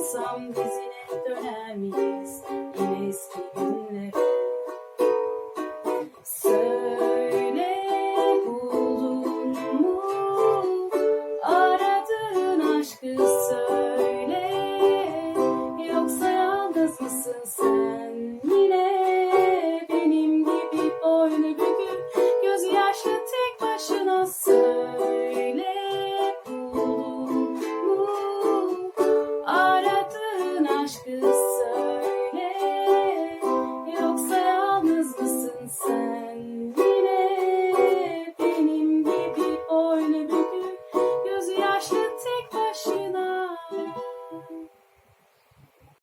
olsam dizine döner miyiz yine eski günlere? Söyle buldun mu aradığın aşkı söyle yoksa yalnız mısın sen?